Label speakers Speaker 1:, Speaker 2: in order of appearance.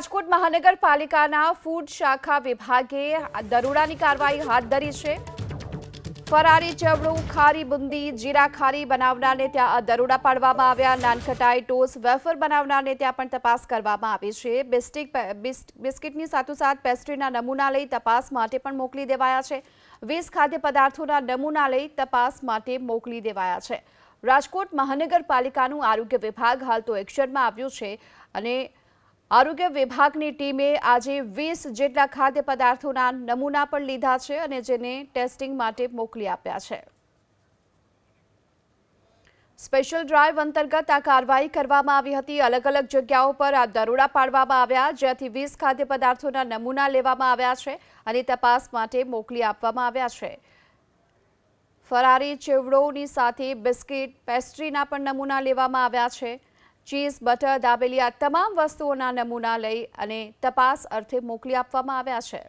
Speaker 1: રાજકોટ મહાનગરપાલિકાના ફૂડ શાખા વિભાગે દરોડાની કાર્યવાહી હાથ ધરી છે. ફરારી ચવડું ખારી બુંદી, જીરા ખારી બનાવનારને ત્યાં દરોડા પાડવામાં આવ્યા. નાનખટાઈ, ટોસ, વેફર બનાવનારને ત્યાં પણ તપાસ કરવામાં આવી છે. બિસ્ટિક બિસ્ટ- બિસ્કિટની સાથોસાથ પેસ્ટ્રીના નમૂના લઈ તપાસ માટે પણ મોકલી દેવાયા છે. વીસ ખાદ્ય પદાર્થોના નમૂના લઈ તપાસ માટે મોકલી દેવાયા છે. રાજકોટ મહાનગરપાલિકાનું આરોગ્ય વિભાગ હાલ તો એક્શનમાં આવ્યું છે અને આરોગ્ય વિભાગની ટીમે આજે વીસ જેટલા ખાદ્ય પદાર્થોના નમૂના પણ લીધા છે અને જેને ટેસ્ટિંગ માટે મોકલી આપ્યા છે. સ્પેશિયલ ડ્રાઈવ અંતર્ગત આ કાર્યવાહી કરવામાં આવી હતી. અલગ અલગ જગ્યાઓ પર આ દરોડા પાડવામાં આવ્યા, જ્યાંથી વીસ ખાદ્ય પદાર્થોના નમૂના લેવામાં આવ્યા છે અને તપાસ માટે મોકલી આપવામાં આવ્યા છે. ફરારી ચેવડોની સાથે બિસ્કિટ પેસ્ટ્રીના પણ નમૂના લેવામાં આવ્યા છે. ચીઝ, બટર, દાબેલી આ તમામ વસ્તુઓના નમૂના લઈ અને તપાસ અર્થે મોકલી આપવામાં આવ્યા છે.